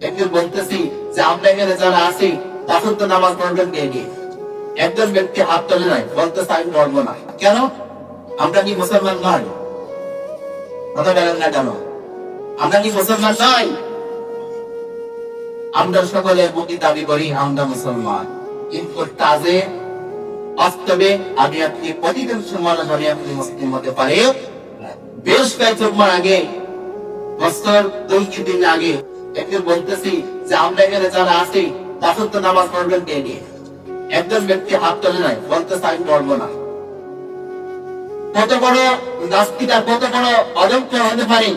একটু বলতেছি যে আমরা এখানে যারা আছি, তখন তো নামাজ পড়বেন কে গিয়ে একজন ব্যক্তি হাত তোলে নাই, বলতেছে, আমি পড়ব না। কেন? আমরা কি মুসলমান নয়? কথা না কেন? আমরা কি মুসলমান নয়? আমরা সকলে দাবি করি, আমরা মুসলমান। কিন্তু বাস্তবে আমি আপনি প্রতিদিন আমি আপনি মুসলিম হতে পারে বেশ কয়েক আগে, বছর দুই আগে একদিন বলতেছি যে আমরা এখানে যারা আছি তো নামাজ পড়বেন কে নিয়ে? একজন ব্যক্তি হাত তোলে নাই, বলতেছে, আমি পড়ব না। কত বড় নাস্তিকা কত বড় হতে পারি?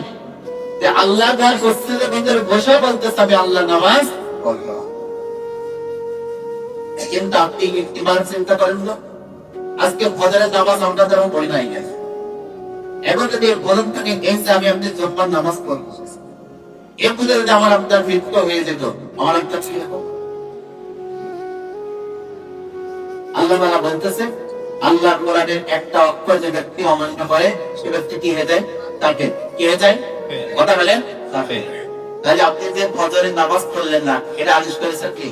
যে আল্লাহ ঘর মসজিদের ভিতরে বসে বলতেছে, আমি আল্লাহ নামাজ কিন্তু আপনি একটিবার চিন্তা করেন আজকে ফজরের নামাজ আমরা তেমন পড়ি নাই এখন যদি বলেন থাকে এসে আমি আপনি জব্বার নামাজ পড়ব। যদি আমার আপনার হয়ে যেত আমার একটা ছিল আল্লাহ তাআলা বলতেছে আল্লাহ কোরআনের একটা অক্ষর যে ব্যক্তি অমান্য করে সে ব্যক্তি কি হয়ে যায়? তাকে কি হয়ে যায়? কথা বলেন। তাহলে আপনি যে ফজরের নামাজ পড়লেন না এটা আদেশ করেছেন কি?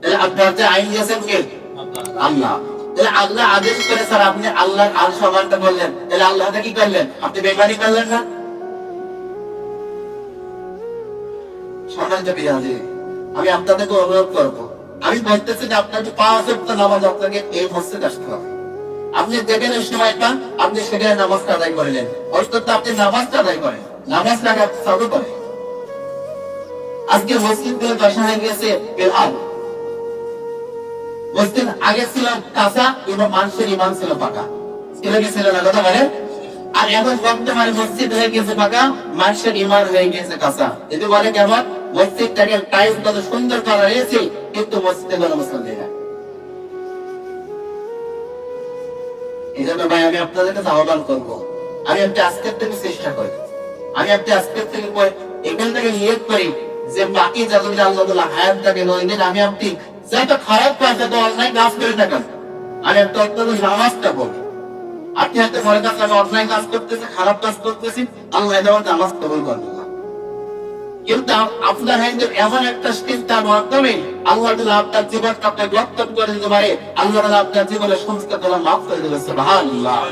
তাহলে আপনার যে আইন দিয়েছেন কে? আল্লাহ। তাহলে আল্লাহ আদেশ করে স্যার আপনি আল্লাহর আল সমানটা বললেন তাহলে আল্লাহটা কি করলেন? আপনি বেমানি করলেন না? আমি আপনাদেরকে অনুরোধ করব। আমি বলতেছি যে আপনাকে পাঁচ সপ্তাহ নামাজ আপনাকে এই আসতে হবে। আপনি যেখানে সময় পান, আপনি সেখানে নামাজটা আদায় করলেন অন্তত আপনি নামাজটা আদায় করেন। আজকে মসজিদ দশা হয়ে গেছে বেহাল। মসজিদ আগে ছিল কাঁচা এবং মানুষের ইমান ছিল পাকা। ছিল কি ছিল না, কথা বলেন? আর এখন বর্তমানে মসজিদ হয়ে গেছে পাকা, মানুষের ইমান হয়ে গেছে কাঁচা। যদি বলে কেমন? মসজিদটাকে টাইলস কত সুন্দর করা হয়েছে কিন্তু মসজিদে কোনো মুসলিম না। এই জন্য ভাই, আমি আপনাদের কাছে আহ্বান করব। আমি একটা আজকের থেকে চেষ্টা করি। আমি একটা আজকের থেকে এখান থেকে নিয়োগ করি যে বাকি যতদিন আল্লাহ হায়াত থাকে নয় দিন আমি আপনি যত খারাপ কাজ যত অন্যায় কাজ করে থাকেন আমি একটা অত্যন্ত নামাজটা পড়ি। আপনি হয়তো মনে করেন আমি অন্যায় কাজ করতেছি, খারাপ কাজ করতেছি, আল্লাহ আমার নামাজ কবুল করবে না কিন্তু আপ- আপনার হাতে এমন একটা চিন্তার মাধ্যমে আল্লাহ তাআলা আপনার জীবনটা পরিবর্তন করে দিতে পারে, আল্লাহ তাআলা আপনার জীবনের সমস্তগুলো মাফ করে দেবে সুবহানাল্লাহ।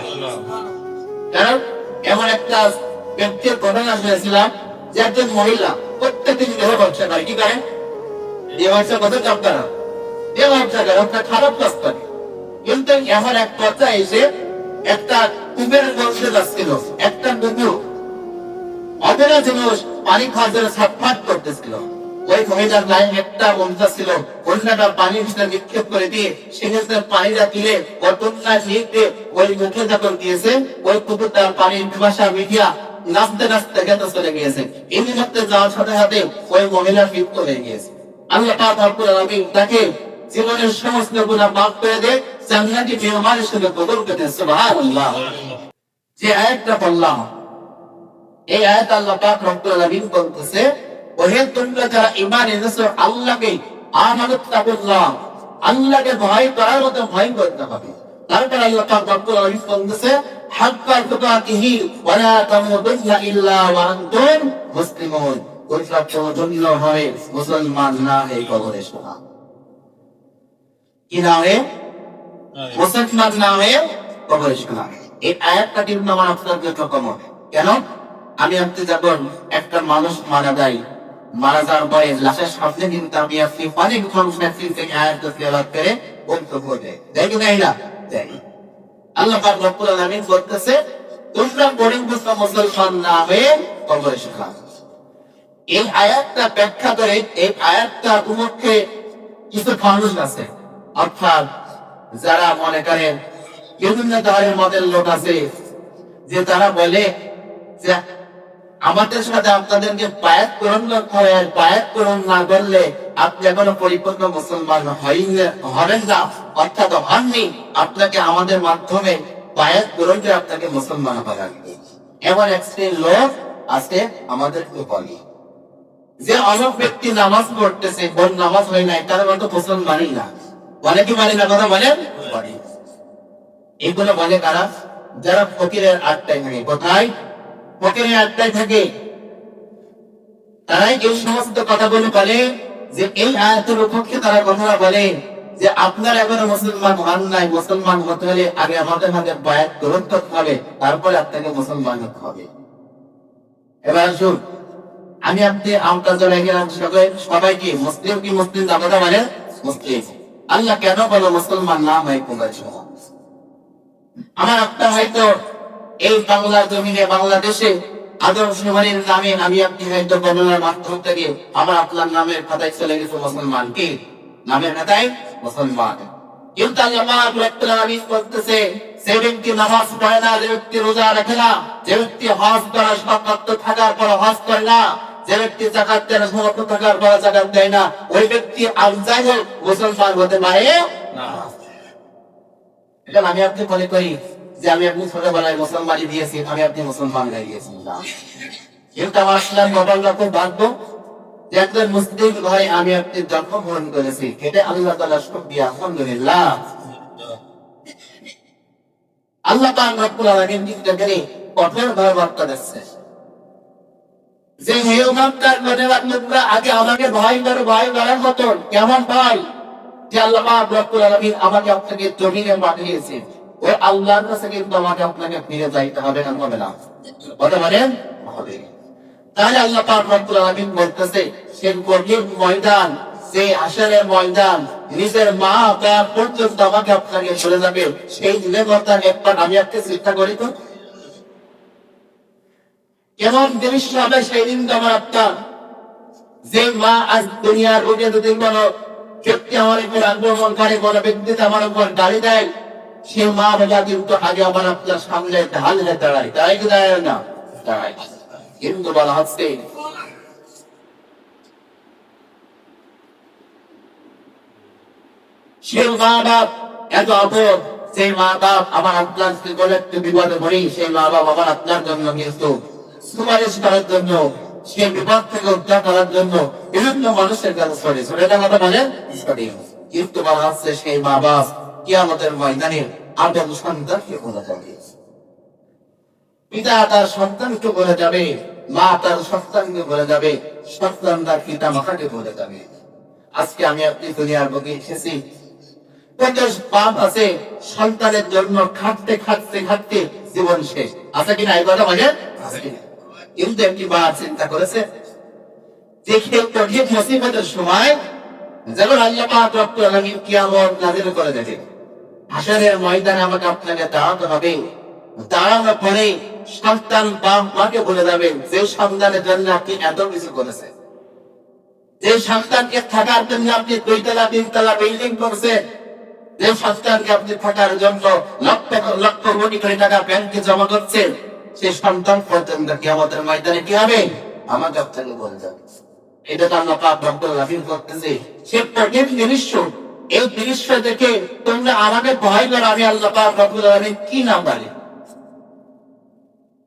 কারণ এমন একটা ব্যক্তির ঘটনা শুনেছিলাম যে একজন মহিলা প্রত্যেকদিন দেহ ব্যবসা করে, কি করে? দেহ ব্যবসা না। দেহ ব্যবসা করে একটা খারাপ কাজ করে। কিন্তু এমন এক কথা এসে একটা কুবের যাচ্ছিল, একটা কুকুর অবেরা জিনিস পানি খাওয়ার জন্য ছটফট করতেছিল। ওই মহিলার লাইন একটা বন্ধা ছিল। অন্যটা পানির ভিতরে নিক্ষেপ করে দিয়ে সেক্ষেত্রে পানিটা তুলে কতটা নিয়ে ওই মুখে যখন দিয়েছে, ওই কুকুরটা পানির পিপাসা মিডিয়া নাচতে নাচতে গেতে চলে গিয়েছে। এই মুহূর্তে যাওয়ার সাথে সাথে ওই মহিলার মৃত্যু হয়ে গিয়েছে। আল্লাহ পাক রব্বুল আলামিন তাকে জীবনের সমস্ত গুনাহ মাফ করে দেয় জান্নাতি মেহমানের সঙ্গে কবুল করে সুবহানাল্লাহ। যে আয়াতটা বললাম এই আয়াত আল্লাহ পাক রব্বুল আলামিন বলতেছে ওহে তোমরা যারা ঈমান এনেছো আল্লাহকে আমানত তাকুল্লাহ আল্লাহকে ভয় করার মতো ভয় করতে হবে। তারপর আল্লাহ পাক রব্বুল আলামিন বলতেছে হাক্কা তুকাতিহি ওয়া লা তামুতুন্না ইল্লা ওয়া আনতুম মুসলিমুন। তোমরা জন্য হয় মুসলমান না হয়ে কবরে শোনা। কি না হয়ে? মুসলমান না হয়ে কবরে শোনা। এই আয়াতটা কিন্তু আমার আপনাদের কেন? আমি আপনি যখন একটা মানুষ মারা যায়, মারা যাওয়ার পরে লাশের সামনে কিন্তু আমি আপনি অনেক মানুষ ব্যক্তি থেকে আয়াত করে না আল্লাহ রব্বুল আলামিন বলতেছে, তোমরা মুসলমান না হয়ে কবরে এই আয়াতটা ব্যাখ্যা করে, এই আয়াতটা উপলক্ষে কিছু মানুষ আছে। অর্থাৎ যারা মনে করেন বিভিন্ন ধরনের মতের লোক আছে, যে তারা বলে যে আমাদের সাথে আপনাদেরকে পায়াত গ্রহণ হবে আর পায়াত গ্রহণ না করলে আপনি এখনও পরিপূর্ণ মুসলমান হবেন না, অর্থাৎ হননি। আপনাকে আমাদের মাধ্যমে পায়াত গ্রহণ করে আপনাকে মুসলমান লাগবে। এমন এক শ্রেণির লোক আছে আমাদেরকে বলে যে অনেক ব্যক্তি নামাজ পড়তেছে, বোন নামাজ হয় নাই, তার মতো মুসলমানই না। বলে কি মানে না, কথা বলেন? বলে এগুলো বলে কারা? যারা ফকিরের আটটায় থাকে, কোথায়? ফকিরের আটটায় থাকে। তারাই এই সমস্ত কথাগুলো বলে বলে যে এই আয়াতের উপক্ষে তারা কথাটা বলে যে আপনার এখনও মুসলমান হন নাই, মুসলমান হতে হলে আগে আমাদের হাতে বায়াত গ্রহণ করতে হবে, তারপরে আপনাকে মুসলমান হতে হবে। এবার আসুন, আমি আপনি গেলাম সবাই সবাইকে মুসলিম কি মুসলিম দাবাটা মানে মুসলিম। আল্লাহ কেন বলো মুসলমান না হয় করেছে আমার আপনার হয়তো এই বাংলা জমিনে বাংলাদেশে আদর্শ বাড়ির নামে আমি আপনি হয়তো গণনার মাধ্যম থেকে আমার আপনার নামের খাতায় চলে গেছে মুসলমান কি? নামের খাতায় মুসলমান। কিন্তু ব্যক্তি নামাজ পড়ে না, যে ব্যক্তি রোজা রাখে না, যে ব্যক্তি হজ থাকার পর হজ করে না, যে ব্যক্তি জাকাত দেয় থাকার পর জাকাত দেয় না, ওই ব্যক্তি হোক মুসলমান হতে পারে না। এটা আমি আপনি মনে করি যে আমি আপনি ছোটবেলায় মুসলমানই দিয়েছি, আমি আপনি মুসলমান হয়ে গিয়েছি কিন্তু আমার আসলাম খুব ভাগ্য একজন মুসলিম আমি আপনি জন্মগ্রহণ করেছি আল্লাহ তালা আলহামদুলিল্লাহ। আল্লাহ কঠোর দিচ্ছে যে মানে আপনারা আগে আমাকে ভয় করে, ভয় করার মতন কেমন ভয় যে আল্লাহ পাক রব্বুল আমাকে আপনাকে জমিনে পাঠিয়েছে। ওই আল্লাহর কাছে কিন্তু আমাকে আপনাকে ফিরে যাইতে হবে না হবে না? কথা বলেন? হবে। তাহলে আল্লাহ পাক রব্বুল আলামিন বলতেছে, সে গভীর ময়দান সেই আসরের ময়দান, নিজের মা বাপ পর্যন্ত আমাকে আপনাকে চলে যাবে। সেই কথা একবার আমি করি তো। দৃশ্য হবে সেই দিন আমার আপনার যে মা আজ দুনিয়ার রোগে যদি কোনো ব্যক্তি আমার উপর করে ব্যক্তিতে আমার উপর গাড়ি দেয় সে মা বাবা কিন্তু আগে আমার আপনার সামনে ঢাল হয়ে দাঁড়ায়, তাই কি দাঁড়ায় না? দাঁড়ায়। কিন্তু বলা হচ্ছে, সে মা বাপ এত অপর সেই মা বাপ আমার আপনার বলে বিপদে পড়ি সেই মা বাপ আমার আপনার জন্য কিন্তু সুপারিশ করার জন্য, সে বিপদ থেকে উদ্ধার করার জন্য বিভিন্ন মানুষের কাছে সরে সরে কথা বলেন কিন্তু বলা হচ্ছে সেই মা বাপ কি আমাদের ময়দানে আদম সন্তানকে বলে যাবে পিতা তার সন্তানকে বলে যাবে মা তার সন্তানকে বলে যাবে, সন্তান তার পিতা মাতাকে বলে যাবে। আজকে আমি আপনি দুনিয়ার বুকে এসেছি। পাপ আছে, সন্তানের জন্য খাটতে খাটতে খাটতে জীবন শেষ। আছে কিনা এই কথা বলে কিন্তু একটি মা চিন্তা করেছে দেখে মুসিবতের সময়, যেমন আল্লাহ পাক আলামিন কিয়ামত নাযিল করে দেবে হাসরের ময়দানে আমাকে আপনাকে দাঁড়াতে হবে। দাঁড়ানোর পরে সন্তান বাপ মাকে বলে যাবেন যে সন্তানের জন্য আপনি এত কিছু করেছেন, যে সন্তানকে থাকার জন্য আপনি দুইতলা, তিনতলা বিল্ডিং করছেন, যে সন্তানকে আপনি থাকার জন্য লক্ষ লক্ষ কোটি কোটি টাকা ব্যাংকে জমা করছেন, সে সন্তান পর্যন্ত কি আমাদের ময়দানে কি হবে? আমাকে আপনাকে বলে যাবে। এটা তো আমরা পাপ ডক্টর রাফিল করতেছি সে কঠিন দৃশ্য এই দৃশ্য দেখে তোমরা আমাকে ভয় করো, আমি আল্লাহ পাক রব্বুল আলামিন কি না পারি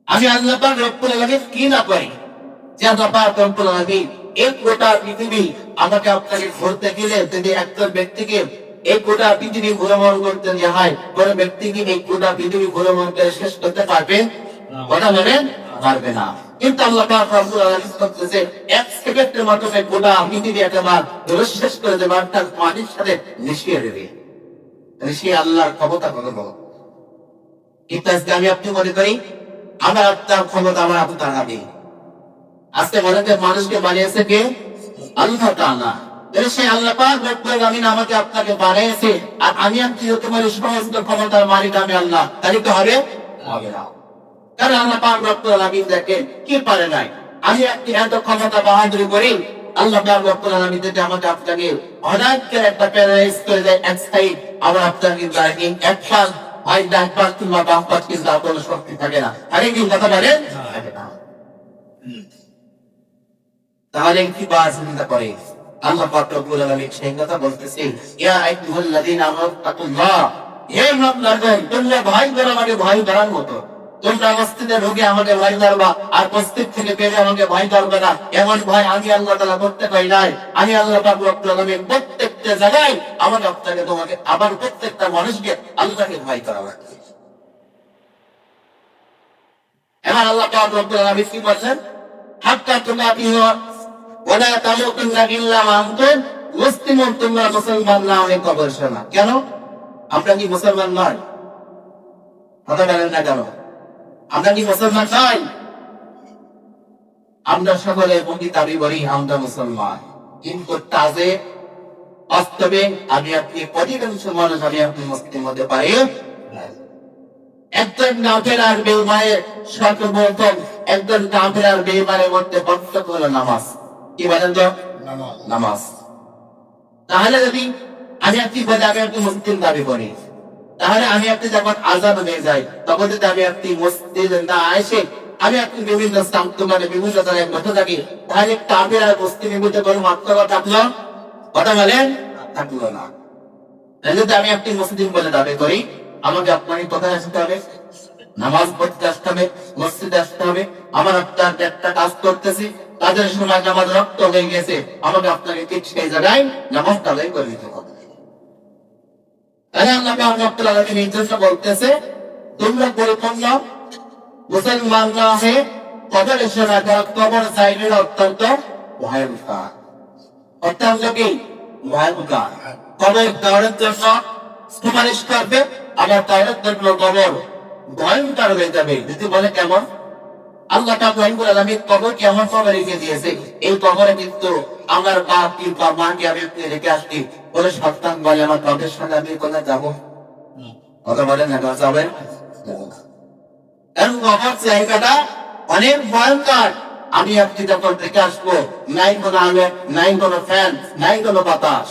আমি আল্লাহ পাক রব্বুল আলামিন কি না পারি যে আল্লাহ পাক রব্বুল আলামিন এই গোটা পৃথিবী আমাকে আপনাকে ঘুরতে গেলে যদি একজন ব্যক্তিকে এই গোটা পৃথিবী ভ্রমণ করতে দেওয়া হয়, কোন ব্যক্তি কি এই গোটা পৃথিবী ভ্রমণ করে শেষ করতে পারবে কথা বলেন? পারবে না। কিন্তু আল্লাহ পাক রব্বুল আলামিন বলতেছে, এক সেকেন্ডের মাধ্যমে গোটা পৃথিবী একেবার ধরে শেষ করে দেবে, আর তার পানির সাথে মিশিয়ে দেবে। সে আল্লাহর ক্ষমতা কত বড়? কিন্তু আজকে আমি আপনি মনে করি, আমার আপনার ক্ষমতা আমার আপনি তারা আজকে মনে করি মানুষকে বানিয়েছে কে? আল্লাহ তাআলা। সেই আমাকে আপনাকে বানিয়েছে, আর আমি আপনি সমস্ত ক্ষমতার মালিক আমি আল্লাহ। তাহলে তো হবে? না কারণ আল্লাহ পাক রব্বুল আলামিন দেখেন কি পারে নাই? আমি একটি এত ক্ষমতা বাহাদুরি করি আল্লাহ পাক রব্বুল আলামিন আমাকে আপনাকে হঠাৎ করে একটা প্যারালাইজ করে দেয় এক সাইড। আবার আপনাকে এক ডান কিংবা বাম কিন্তু শক্তি থাকে না। আরে কি কথা বলেন তাহলে কি বাস চিন্তা করে? আল্লাহ পাক রব্বুল আলামিন সেই কথা বলতেছে ইয়া আইয়ুহাল্লাযীনা আমানু তাকুল্লাহ হে মুমিনগণ তোমরা ভয় করো আমাকে ভয় করার মতো। তোমরা মসজিদে ঢুকে আমাকে ভয় করবা আর মসজিদ থেকে বেরিয়ে আমাকে ভয় করবে না। এমন ভয় আমি আল্লাহ তাআলা করতে পারি নাই। আমি আল্লাহ রব্বুল প্রত্যেকটা জায়গায় আমাকে আপনাকে তোমাকে আবার প্রত্যেকটা মানুষকে আল্লাহকে ভয় করা লাগবে এবার আল্লাহ পাক রব্বুল আলামিন কি বলছেন? হাত্তা তোমরা কি ওলা তামুতুন্না ইল্লা ওয়া আনতুম মুসলিমুন, তোমরা মুসলমান না হয়ে কবর কেন? আমরা কি মুসলমান নয়? কথা বলেন না কেন? আমরা কি মুসলমান নয় আমরা সকলে মুখী দাবি করি আমরা মুসলমান। কিন্তু তাজে বাস্তবে আমি আপনি অধিকাংশ মানুষ আমি আপনি মুসলিম হতে পারি। একজন কাফের আর বেমানের সর্বপ্রথম একজন কাফের আর বেমানের মধ্যে পার্থক্য হলো নামাজ। কি বলেন তো? নামাজ। তাহলে যদি আমি আপনি বলে আমি আপনি মুসলিম দাবি করি তাহলে আমি আপনি যখন আজাদ হয়ে যাই তখন যদি আমি আপনি মসজিদ এসে আমি আপনি বিভিন্ন স্থান্ত মানে বিভিন্ন জায়গায় বসে থাকি, তাহলে কাফের আর মুসলিমের মধ্যে কোনো পার্থক্য থাকল কথা বলেন? থাকল না। যদি আমি আপনি বলে দাবি করি, আমাকে আপনাকে কোথায় আসতে হবে। নামাজ পড়তে আসতে হবে, মসজিদে আসতে হবে। আমার আপনার একটা কাজ করতেছি কাজের সময় নামাজ রক্ত হয়ে গেছে, আমাকে আপনাকে সেই জায়গায় নামাজ তাদের করে দিতে হবে। আল্লাহ রব্বুল আলামিন জন্য বলতেছে, তোমরা পরিপূর্ণ মুসলমান না কবরের সময় তারা কবর সাইডের অত্যন্ত ভয়ঙ্কর। অত্যন্ত কি? ভয়ঙ্কর। কবর দেওয়ার জন্য সুপারিশ করবে, আবার তাদের জন্য কবর ভয়ঙ্কর হয়ে যাবে। যদি বলে কেমন? আল্লাহ ভাবে রেখে দিয়েছে। এই কবরে কিন্তু আমার বাপ কিংবা মাকে আমি আপনি রেখে আসছি। বলে সন্তান বলে, আমার সঙ্গে আমি কোথায় যাব? কথা বলেন এবং কবর জায়গাটা অনেক ভয়ঙ্কর। আমি আপনি যখন রেখে আসব, নাই কোনো আলো, নাই কোনো ফ্যান, নাই কোনো বাতাস।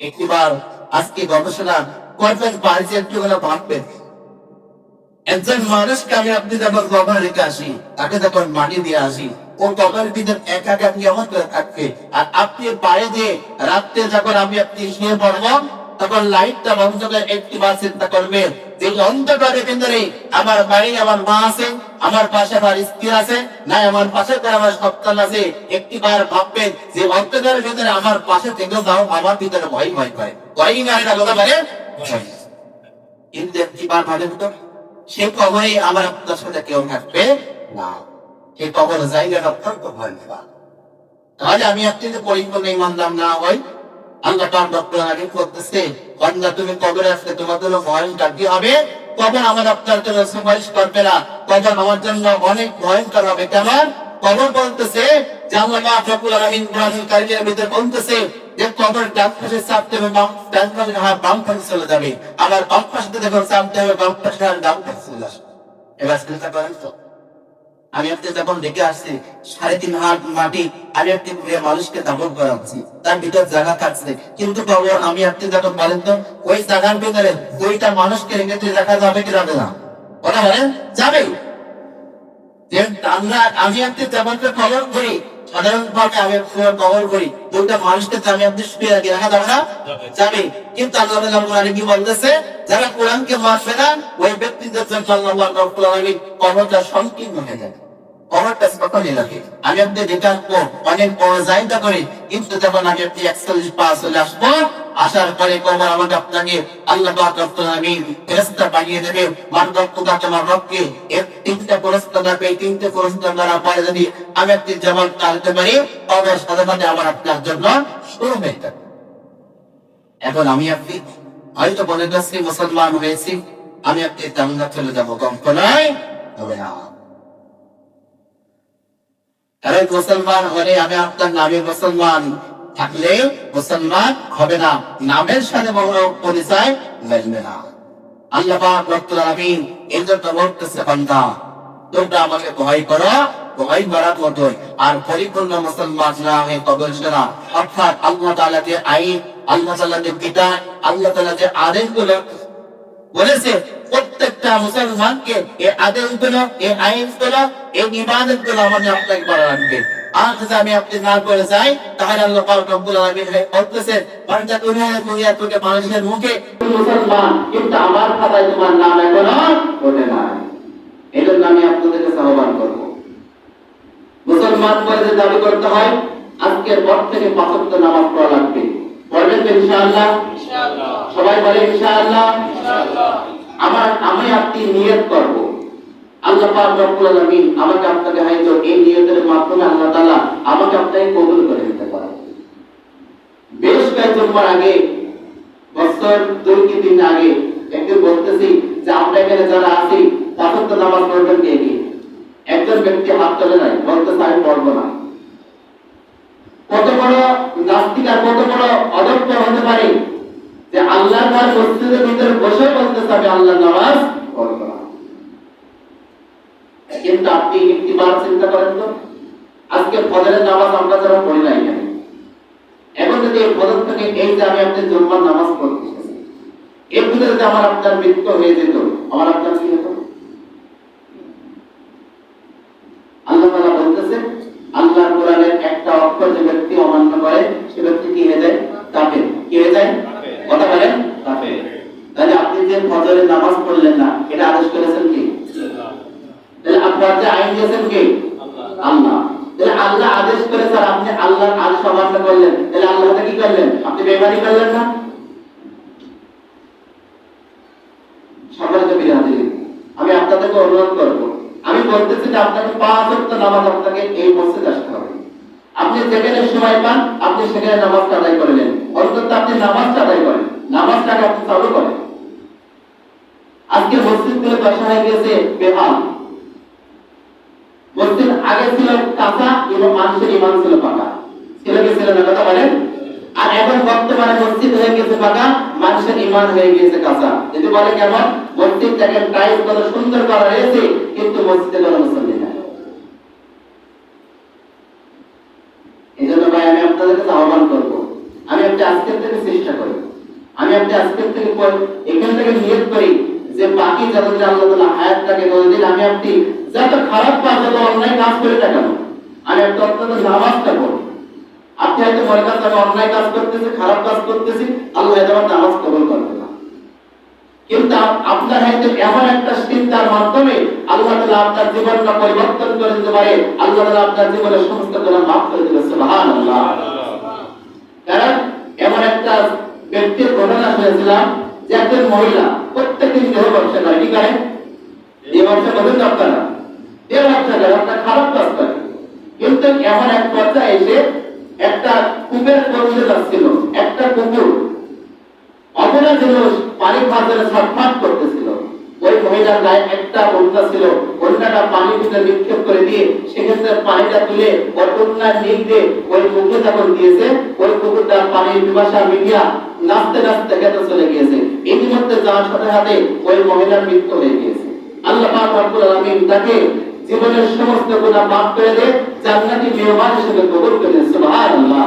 একটিবার আজকে গবেষণা করবেন, বাড়িতে একটু ভাববেন। একজন মানুষকে আমি আপনি যখন রেখে আসি, তাকে যখন মাটি দিয়ে আসি, ও কবরের ভিতর একা একা কেমন করে থাকবে। আর আপনি বাইরে দিয়ে রাত্রে যখন আমি আপনি শুয়ে পড়ব, তখন লাইটটা বন্ধ একটি বার চিন্তা করবেন, যে অন্ধকারের ভিতরে আমার বাড়ি আমার মা আছে, আমার পাশে আমার স্ত্রী আছে, না, আমার পাশে করে আমার সন্তান আছে, একটি বার ভাববেন যে অন্ধকারের ভিতরে আমার পাশে থেকেও যাও, আমার ভিতরে ভয় ভয় করে ভয় না, এটা কথা পারে কিন্তু একটি বার ভাবেন সেই কবরে আমার আপনার সাথে কেউ থাকবে না। সেই কবর জায়গাটা অত্যন্ত ভয়ঙ্কর। তাহলে আমি আপনি যে পরিপূর্ণ ইমানদার না হই তার ডক্টর আগে করতেছে। কন্যা, তুমি কবরে আসলে তোমার জন্য ভয়ঙ্কর কি হবে? কবর আমার আপনার জন্য সুপারিশ করবে না। কবর আমার জন্য অনেক ভয়ঙ্কর হবে। কেমন? কবর বলতেছে যে আল্লাহ ভিতরে বলতেছে যে, কবর ডান পাশে চাপতে হবে, বাম ডান পাশে বাম পাশে চলে যাবে। আবার বাম পাশে চাপতে হবে, বাম পাশে ডান পাশে চলে আসবে এবার চিন্তা করেন তো? আমি আপনি যখন দেখে আসছি, সাড়ে তিন হাত মাটি আমি আপনি মানুষকে দাপন করাচ্ছি তার ভিতর জায়গা থাকছে। কিন্তু আমি আপনি যখন বলেন তো, ওই জায়গার ভিতরে দুইটা মানুষকে রেখে দেখা যাবে কি যাবে না? কথা বলেন? যাবে আমি আপনি করে কবর করি সাধারণভাবে আমি কবর করি মানুষকে আমি আপনি শুয়ে রাখি রাখা যাবে। কিন্তু আল্লাহ তাআলা কোরআনে কি বলতেছে? যারা কোরআনকে মানবে না ওই ব্যক্তিদের জন্য আল্লাহ রাব্বুল আলামিন কবরটা সংকীর্ণ হয়ে যাবে। কবরটা আমি আপনি যেটা অনেক বড় জায়গা করে কিন্তু যখন আমি আপনি একচল্লিশ পাঁচ চলে আসব আসার পরে কবর আমাকে আপনাকে আল্লাহ পাক রব্বুল আলামিন ফেরেশতা বানিয়ে দেবে। মান রক্তটা তোমার রক্তকে এর তিনটা ফেরেশতা থাকবে এই তিনটে ফেরেশতা দ্বারা পরে যদি আমি আপনি যেমন কালতে পারি কবর সাথে সাথে আমার আপনার জন্য শুরু হয়ে যাবে। এখন আমি আপনি হয়তো বলে যাচ্ছি মুসলমান হয়েছি, আমি আপনি জান্নাত চলে যাব কম নয় তবে না। আরে মুসলমান হলে আমি আপনার নামে মুসলমান থাকলে মুসলমান হবে না। নামের সাথে পরিচয় মিলবে না আল্লাহ আইন, আল্লাহ আল্লাহ আদেশগুলো বলেছে, প্রত্যেকটা মুসলমানকে এই আদেশগুলো এই আমাদের আপনাকে করা লাগবে আর যদি আমি আপনি না করে যাই তাহলে আল্লাহ পাক রব্বুল আলামিন বান্দা তোকে মানুষের মুখে। মুসলমান কিন্তু আমার খাতায় তোমার নাম এখনও ওঠে না। আমি আহ্বান করব। মুসলমান বলে যে দাবি করতে হয় আজকের পর থেকে পাঁচত্ব নামাজ পড়া লাগবে। পড়বেন তো ইনশাআল্লাহ? সবাই বলে ইনশাআল্লাহ। আমার আমি আপনি নিয়ত করব। আল্লাহ পাক রব্বুল আলামিন আমাকে আপনাকে হয়তো এই নিয়তের মাধ্যমে আল্লাহ তাআলা আমাকে আপনাকে কবুল করে নিতে পারে বেশ কয়েকজন মাস আগে, বছর দুই কি তিন আগে একদিন বলতেছি যে আমরা এখানে যারা আছি তখন তো নামাজ পড়বেন কে কি একজন ব্যক্তি হাত তোলে নাই, বলতেছে, আমি পড়ব না। কত বড় নাস্তিক পারে না। কিন্তু আপনি একটি বার চিন্তা করেন তো, আজকে ফজরের নামাজ আমরা যারা পড়ি না এখানে এখন যদি এই ফজর থেকে এই যে আমি আপনি জুম্মার নামাজ পড়তে এর ভিতরে যদি আমার আপনার মৃত্যু হয়ে যেত, আমার আপনার কি হতো? আল্লাহ বলতেছে, আল্লাহর কোরআনের একটা অক্ষর যে ব্যক্তি অমান্য করে, সে ব্যক্তি কি হয়ে যায় কাফের কি হয়ে যায় কথা বলেন কাফের তাহলে আপনি যে ফজরের নামাজ পড়লেন না এটা আদেশ করেছেন কি তাহলে আপনার যে আইন দিয়েছেন কে আল্লাহ তাহলে আল্লাহ আদেশ করে স্যার আপনি আল্লাহর আদেশ অমান্য করলেন তাহলে আল্লাহ কি করলেন আপনি বেমানি করলেন না সম্মানিত বিরাজি আমি আপনাদেরকে অনুরোধ করব আমি বলতেছি যে আপনাকে পাঁচ ওয়াক্ত নামাজ আপনাকে এই মসজিদে আসতে হবে আপনি যেখানে সময় পান আপনি সেখানে নামাজটা আদায় করলেন অন্তত আপনি নামাজটা আদায় করেন নামাজটাকে আপনি চালু করেন আজকে মসজিদগুলো দশা হয়ে গেছে বেহাল। মসজিদ আগে ছিল কাঁচা এবং মানুষের ইমান ছিল পাকা। ছিল কি ছিল না, কথা বলেন? আর এখন বর্তমানে মসজিদ হয়ে গেছে পাকা, মানুষের ইমান হয়ে গেছে কাঁচা। যদি বলে কেমন? মসজিদ দেখেন টাইলস কত সুন্দর করা হয়েছে, কিন্তু মসজিদে কোনো মুসল্লি নাই। এই জন্য ভাই আমি আপনাদেরকে আহ্বান করব আমি আপনি আজকের থেকে চেষ্টা করি। আমি আপনি আজকের থেকে এখান থেকে নিয়ত করি যে বাকি যতদিন আল্লাহ তাআলা হায়াতটাকে কোনদিন আমি আপনি যত খারাপ কাজ যত অন্যায় কাজ করে না কেন আমি আপনি অন্তত নামাজটা পড়ি। আপনি হয়তো মনে করছেন আমি অন্যায় কাজ করতেছি, খারাপ কাজ করতেছি, আল্লাহ হয়তো আমার নামাজ কবল করবে না। কিন্তু আপনার হয়তো এমন একটা চিন্তার মাধ্যমে আল্লাহ তাআলা আপনার জীবনটা পরিবর্তন করে দিতে পারে, আল্লাহ তাআলা আপনার জীবনের সমস্ত গুনাহ মাফ করে দিবে, সুবহানাল্লাহ। কারণ এমন একটা ব্যক্তির ঘটনা শুনেছিলাম যে একজন মহিলা প্রত্যেকদিন দেহ ব্যবসা করে, কি করে? দেহ ব্যবসা করবেন তো আপনারা? দেহ ব্যবসা করে, আপনার খারাপ কাজ করে। কিন্তু এমন এক পর্যায়ে এসে একটা কূপের পরিচে যাচ্ছিল, একটা কুকুর। অপরা ছিল পানি জন্য ছটফট করতেছিল। মহিলার গায়ে একটা ওড়না ছিল। ওড়নাটা পানির ভিতরে নিক্ষেপ করে দিয়ে সেক্ষেত্রে পানিটা তুলে ওর নিক দিয়ে ওই মুখে যখন দিয়েছে ওই কুকুরটা পানির পিপাসা মিডিয়া নাচতে নাচতে খেতে চলে গিয়েছে। ইতিমধ্যে যাওয়ার সাথে সাথে ওই মহিলার মৃত্যু হয়ে গিয়েছে। আল্লাহ পাক রব্বুল আলামিন তাকে জীবনের সমস্ত গুনাহ মাফ করে দিয়ে জান্নাতি মেহমান হিসেবে কবুল করে সুবহানাল্লাহ।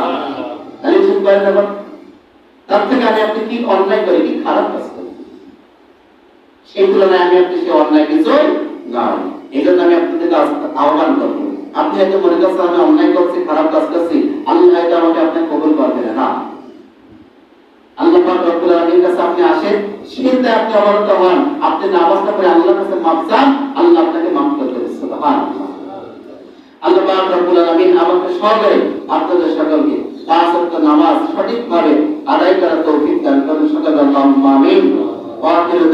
তাহলে করেন তার থেকে আমি আপনি কি অন্যায় করি কি খারাপ কাজ করি? তুলনায় আমি আপনি সে অন্যায় কিছু না। এই জন্য আমি আপনাদের আহ্বান করব। আপনি হয়তো মনে করছেন, আমি অন্যায় করছি, খারাপ কাজ করছি। হয়তো আমাকে কবুল না। আল্লাহ রব্বুল আলামিনের কাছে আপনি আসেন সেটাতে আপনি অবনত হন। আপনি নামাজটা পড়ে আল্লাহর কাছে মাফ চান, আল্লাহ আপনাকে মাফ করে দেবে সুবহানাল্লাহ। আল্লাহ রব্বুল আলামিন আপনাদের সকলকে পাঁচ ওয়াক্ত নামাজ সঠিকভাবে আদায় করার তৌফিক দান করুন। আল্লাহুম্মা আমিন। ওয়া আখিরু